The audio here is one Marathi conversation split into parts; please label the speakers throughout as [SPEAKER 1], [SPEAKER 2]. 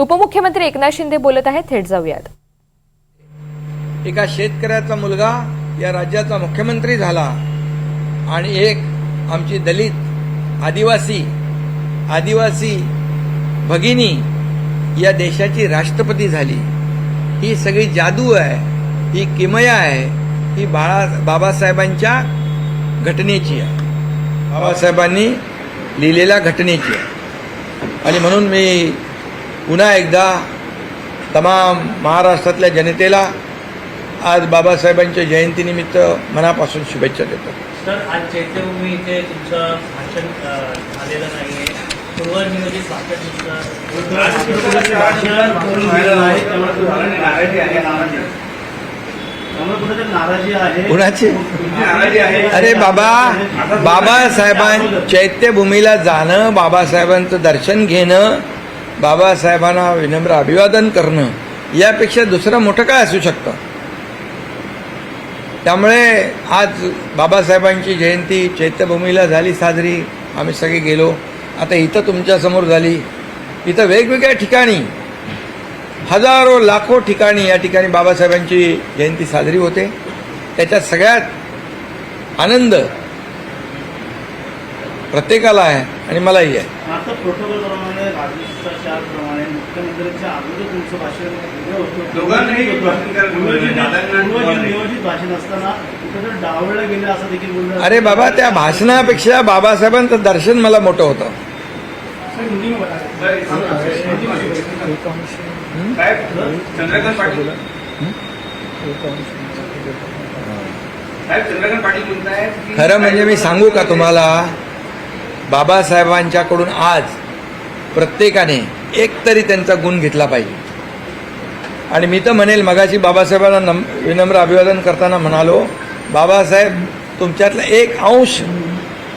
[SPEAKER 1] उपमुख्यमंत्री एकनाथ शिंदे बोलत आहेत. थेट जाऊयात.
[SPEAKER 2] एका शेतकऱ्याचा मुलगा या राज्याचा मुख्यमंत्री झाला आणि एक आमची दलित आदिवासी आदिवासी भगिनी या देशाची राष्ट्रपती झाली. ही सगळी जादू आहे ही किमया आहे ही बाळा बाबासाहेबांच्या घटनेची आहे. बाबासाहेबांनी लिहिलेल्या घटनेची आहे. आणि म्हणून मी पुन्हा एकदा तमाम महाराष्ट्रातल्या जनतेला आज बाबासाहेबांच्या जयंतीनिमित्त मनापासून शुभेच्छा देतो.
[SPEAKER 3] सर आज चैत्यभूमी इथे तुमचं भाषण झालेलं पूर्वनियोजित भाषण
[SPEAKER 4] आहे
[SPEAKER 2] कुणाची? अरे बाबा बाबासाहेबां चैत्यभूमीला जाणं बाबासाहेबांचं दर्शन घेणं बाबासाहेबांना विनम्र अभिवादन करणं यापेक्षा दुसरं मोठं काय असू शकतं? त्यामुळे आज बाबासाहेबांची जयंती चैत्यभूमीला झाली साजरी. आम्ही सगळे गेलो. आता इथं तुमच्यासमोर झाली. इथं वेगवेगळ्या ठिकाणी हजारो लाखो ठिकाणी या ठिकाणी बाबासाहेबांची जयंती साजरी होते. त्याच्यात सगळ्यात आनंद प्रत्येकाला आहे आणि मलाही आहे.
[SPEAKER 4] आता प्रोटोकॉल प्रमाणे राजशिष्टाचारप्रमाणे मुख्यमंत्र्यांच्या अगोदर तुमचं भाषण वेगळं होतं.
[SPEAKER 5] दोघांनाही भाषण करायला
[SPEAKER 4] नियोजित-
[SPEAKER 5] दादांना
[SPEAKER 4] नियोजित- नियोजित भाषण असताना कुठेतरी डावळलं गेलं असं देखील बोललं
[SPEAKER 2] अरे बाबा त्या भाषणापेक्षा बाबासाहेबांचं दर्शन मला मोठं होतं.
[SPEAKER 5] साहेब चंद्रकांत पाटील. साहेब चंद्रकांत पाटील म्हणतायत की-
[SPEAKER 2] खरं म्हणजे मी सांगू का तुम्हाला? बाबासाहेबांच्याकडून आज प्रत्येकाने एक तरी त्यांचा गुण घेतला पाहिजे. आणि मी तर म्हणेल मगाशी बाबासाहेबांना नम विनम्र अभिवादन करताना म्हणालो बाबासाहेब तुमच्यातला एक अंश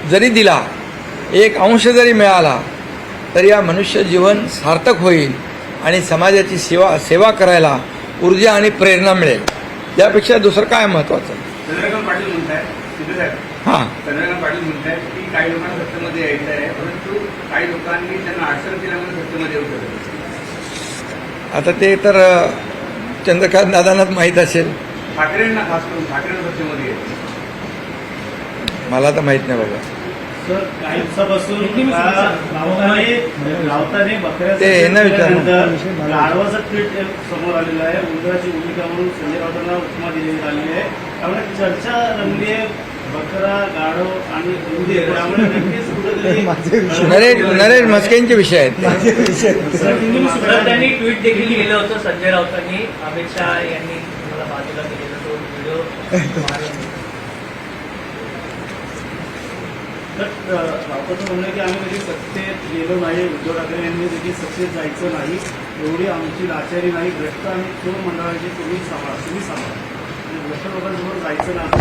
[SPEAKER 2] जरी दिला एक अंश जरी मिळाला तर या मनुष्य जीवन सार्थक होईल आणि समाजाची सेवा सेवा करायला ऊर्जा आणि प्रेरणा मिळेल. यापेक्षा दुसरं काय
[SPEAKER 5] साहेब.
[SPEAKER 2] हां.
[SPEAKER 5] काही लोकांना सत्तेमध्ये यायचं आहे परंतु काही लोकांनी त्यांना अडचण केल्यामुळे सत्तेमध्ये येऊ शकत.
[SPEAKER 2] आता ते तर चंद्रकांत दादांनाच माहीत असेल.
[SPEAKER 5] ठाकरेंना खास करून ठाकरेंना सत्तेमध्ये यायचं
[SPEAKER 2] मला तर माहीत नाही बाबा.
[SPEAKER 4] सर काही दिवसापासून रावताने रावताने बकऱ्या
[SPEAKER 2] ते यांना विचारा.
[SPEAKER 4] नंतर गाढवाचं ट्विट समोर आलेलं आहे. उंदराची भूमिका म्हणून संजय राऊतांना उपमा दिलेली आलेली आहे. त्यामुळे चर्चा रंगली आहे बकरा गाढव आणि उंदीर त्यामुळे नक्कीच कुठेतरी
[SPEAKER 2] नरेश नरेश म्हस्केंचे विषय आहेत.
[SPEAKER 3] त्यांनी ट्विट देखील केलं होतं संजय राऊतांनी. अमित शहा यांनी मला बाजूला केलेला तो व्हिडिओ.
[SPEAKER 4] म्हणणं आहे की आम्ही कधी सत्तेत गेलो नाही. उद्धव ठाकरे यांनी देखील सत्तेत जायचं नाही. एवढी आमची लाचारी नाही. भ्रष्ट आणि चोर मंडळाची तुम्ही सांभाळा तुम्ही सांभाळा. आणि भ्रष्ट लोकांसमोर जायचं नाही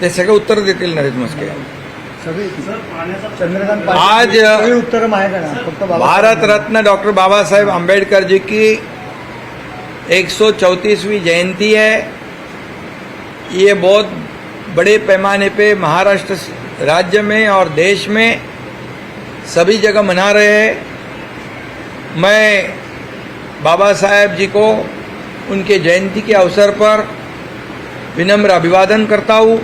[SPEAKER 2] ते सगळं उत्तर देतील नरेश म्हस्के.
[SPEAKER 4] सर पाण्याचा
[SPEAKER 6] चंद्रकांत
[SPEAKER 2] आज
[SPEAKER 6] उत्तर
[SPEAKER 2] भारत रत्न डॉक्टर बाबा साहेब अंबेडकर जी की 134वीं जयंती है। ये बहुत बड़े पैमाने पे महाराष्ट्र राज्य में और देश में सभी जगह मना रहे हैं। मैं बाबा साहेब जी को उनके जयंती के अवसर पर विनम्र अभिवादन करता हूँ।